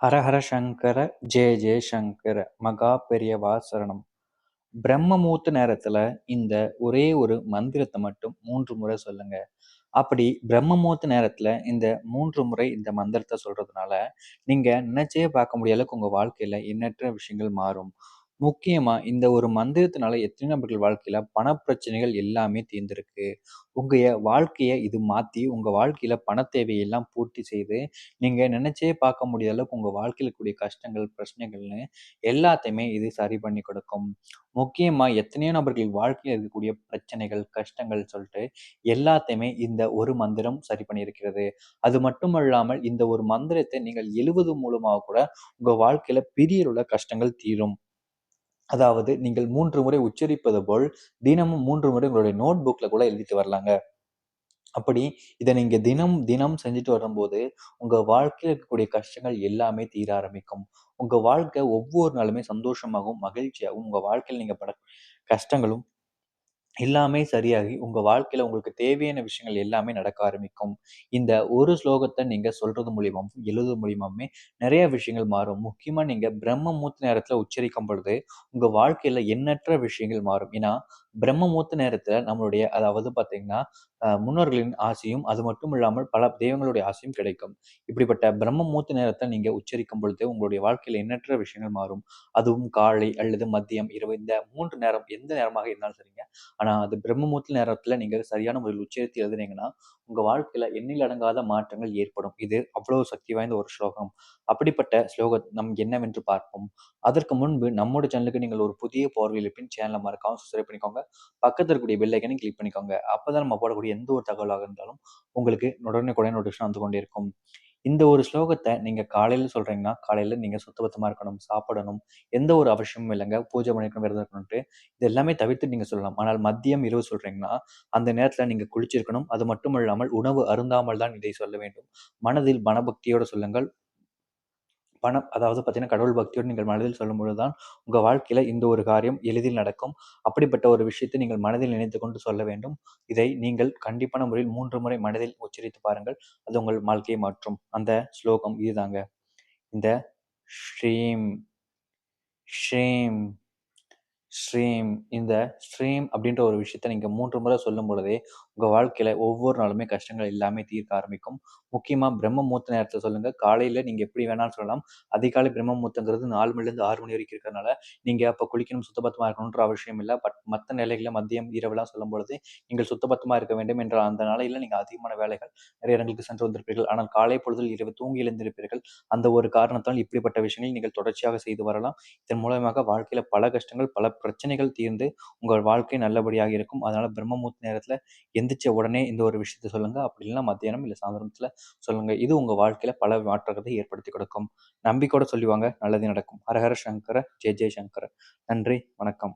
ஹரஹர சங்கர ஜெய ஜெய சங்கர மகா பெரியவா சரணம். பிரம்மமூர்த்த நேரத்துல இந்த ஒரே ஒரு மந்திரத்தை மட்டும் மூன்று முறை சொல்லுங்க. அப்படி பிரம்மமூர்த்த நேரத்துல இந்த மூன்று முறை இந்த மந்திரத்தை சொல்றதுனால நீங்க நினைச்சே பார்க்க முடிய அளவுக்கு உங்க வாழ்க்கையில எண்ணற்ற விஷயங்கள் மாறும். முக்கியமா இந்த ஒரு மந்திரத்தினால எத்தனை நபர்கள் வாழ்க்கையில பணப்பிரச்சனைகள் எல்லாமே தீர்ந்திருக்கு. உங்க வாழ்க்கைய இது மாத்தி, உங்க வாழ்க்கையில பண தேவையெல்லாம் பூர்த்தி செய்து, நீங்க நினைச்சே பார்க்க முடியாத அளவுக்கு உங்க வாழ்க்கையில கூடிய கஷ்டங்கள், பிரச்சனைகள்னு எல்லாத்தையுமே இது சரி பண்ணி கொடுக்கும். முக்கியமா எத்தனையோ நபர்கள் வாழ்க்கையில இருக்கக்கூடிய பிரச்சனைகள், கஷ்டங்கள் சொல்லிட்டு எல்லாத்தையுமே இந்த ஒரு மந்திரம் சரி பண்ணியிருக்கிறது. அது மட்டுமல்லாமல் இந்த ஒரு மந்திரத்தை நீங்கள் எழுவது மூலமாக கூட உங்க வாழ்க்கையில பெரிய கஷ்டங்கள் தீரும். அதாவது நீங்கள் மூன்று முறை உச்சரிப்பது போல், தினமும் மூன்று முறை உங்களுடைய நோட் புக்ல கூட எழுதிட்டு வரலாங்க. அப்படி இதை நீங்க தினம், தினம் செஞ்சுட்டு வரும்போது, உங்க வாழ்க்கையில் இருக்கக்கூடிய கஷ்டங்கள் எல்லாமே தீர ஆரம்பிக்கும். உங்க வாழ்க்கை ஒவ்வொரு நாளுமே சந்தோஷமாகவும், மகிழ்ச்சியாகவும், உங்க வாழ்க்கையில் நீங்க பட கஷ்டங்களும் எல்லாமே சரியாகி, உங்க வாழ்க்கையில உங்களுக்கு தேவையான விஷயங்கள் எல்லாமே நடக்க ஆரம்பிக்கும். இந்த ஒரு ஸ்லோகத்தை நீங்க சொல்றது மூலியமாவும், எழுதுறது மூலியமாகவுமே நிறைய விஷயங்கள் மாறும். முக்கியமா நீங்க பிரம்ம மூத்த நேரத்துல உச்சரிக்கும் பொழுது, உங்க வாழ்க்கையில எண்ணற்ற விஷயங்கள் மாறும். ஏன்னா, பிரம்ம முகூர்த்த நேரத்துல நம்மளுடைய அதாவது பார்த்தீங்கன்னா, முன்னோர்களின் ஆசையும் அது மட்டும் இல்லாமல் பல தெய்வங்களுடைய ஆசையும் கிடைக்கும். இப்படிப்பட்ட பிரம்ம முகூர்த்த நேரத்தை நீங்க உச்சரிக்கும் பொழுது, உங்களுடைய வாழ்க்கையில எண்ணற்ற விஷயங்கள் மாறும். அதுவும் காலை அல்லது மதியம், இரவு இந்த மூன்று நேரம் எந்த நேரமாக இருந்தாலும் சரிங்க. ஆனா, அது பிரம்ம முகூர்த்த நேரத்துல நீங்க சரியான முறையில் உச்சரித்து எழுதுனீங்கன்னா உங்க வாழ்க்கையில எண்ணில் அடங்காத மாற்றங்கள் ஏற்படும். இது அவ்வளவு சக்தி வாய்ந்த ஒரு ஸ்லோகம். அப்படிப்பட்ட ஸ்லோகம் நம் என்னவென்று பார்ப்போம். அதற்கு முன்பு நம்மோட சேனலுக்கு நீங்கள் ஒரு புதிய பார்வையில் இருப்பின் சேனல மறக்காம சப்ஸ்கிரைப் பண்ணிக்கோங்க. பக்கத்துல இருக்கக்கூடிய பெல் ஐக்கனையும் கிளிக் பண்ணிக்கோங்க. அப்பதான் நம்ம போடக்கூடிய எந்த ஒரு தகவலாக இருந்தாலும் உங்களுக்கு உடனே கூட நோட்டிஃபிகேஷன் வந்து கொண்டே இருக்கும். இந்த ஒரு ஸ்லோகத்தை நீங்க காலையில சொல்றீங்கன்னா, காலையில நீங்க சுத்தபத்தமா இருக்கணும், சாப்பிடணும். எந்த ஒரு அவசியமும் இல்லைங்க பூஜை பண்ணிக்கணும், விரதம் இருக்கணும்ட்டு இது எல்லாமே தவிர்த்து நீங்க சொல்லலாம். ஆனால் மதியம், இரவு சொல்றீங்கன்னா, அந்த நேரத்துல நீங்க குளிச்சிருக்கணும். அது மட்டுமல்லாமல் உணவு அருந்தாமல் தான் இதை சொல்ல வேண்டும். மனதில் மனபக்தியோடு சொல்லுங்கள். பணம் அதாவது பார்த்தீங்கன்னா, கடவுள் பக்தியோடு நீங்கள் மனதில் சொல்லும்பொழுது தான், உங்கள் வாழ்க்கையில் இந்த ஒரு காரியம் எளிதில் நடக்கும். அப்படிப்பட்ட ஒரு விஷயத்தை நீங்கள் மனதில் நினைத்து கொண்டு சொல்ல வேண்டும். இதை நீங்கள் கண்டிப்பான முறையில் மூன்று முறை மனதில் உச்சரித்து பாருங்கள். அது உங்கள் வாழ்க்கையை மாற்றும். அந்த ஸ்லோகம் இதுதாங்க. இந்த ஸ்ரீம், ஸ்ரீம் ஸ்ட்ரீம் இந்த ஸ்ட்ரீம் அப்படின்ற ஒரு விஷயத்த நீங்கள் மூன்று முறை சொல்லும் பொழுதே, உங்கள் வாழ்க்கையில் ஒவ்வொரு நாளுமே கஷ்டங்கள் எல்லாமே தீர்க்க ஆரம்பிக்கும். முக்கியமாக பிரம்ம மூத்த நேரத்தில் சொல்லுங்கள் காலையில் நீங்கள் எப்படி வேணாலும் சொல்லலாம். அதிகாலை பிரம்ம மூத்தங்கிறது நாலு மணிலேருந்து ஆறு மணி வரைக்கும் இருக்கிறனால, நீங்கள் அப்போ குளிக்கணும், சுத்தபத்தமாக இருக்கணுன்ற அவசியம் இல்லை பட் மற்ற நிலைகளில் மதியம், இரவுலாம் சொல்லும்பொழுது, நீங்கள் சுத்தபத்தமாக இருக்க வேண்டும் என்ற அந்த நாளையில் நீங்கள் அதிகமான வேலைகள், நிறைய இடங்களுக்கு சென்று வந்திருப்பீர்கள். ஆனால் காலை பொழுதில் இரவு தூங்கி எழுந்திருப்பீர்கள். அந்த ஒரு காரணத்தால் இப்படிப்பட்ட விஷயங்களை நீங்கள் தொடர்ச்சியாக செய்து வரலாம். இதன் மூலமாக வாழ்க்கையில் பல கஷ்டங்கள், பல பிரச்சனைகள் தீர்ந்து, உங்கள் வாழ்க்கை நல்லபடியாக இருக்கும். அதனால பிரம்மமூர்த்தி நேரத்தில் நேரத்துல எந்திரிச்ச உடனே இந்த ஒரு விஷயத்த சொல்லுங்க. அப்படி இல்லைன்னா மத்தியானம் இல்ல சாயந்திரத்துல சொல்லுங்க. இது உங்க வாழ்க்கையில பல மாற்றத்தை ஏற்படுத்தி கொடுக்கும். நம்பிக்கையோட சொல்லுவாங்க நல்லது நடக்கும். ஹரஹர சங்கர ஜெய ஜெய சங்கர. நன்றி. வணக்கம்.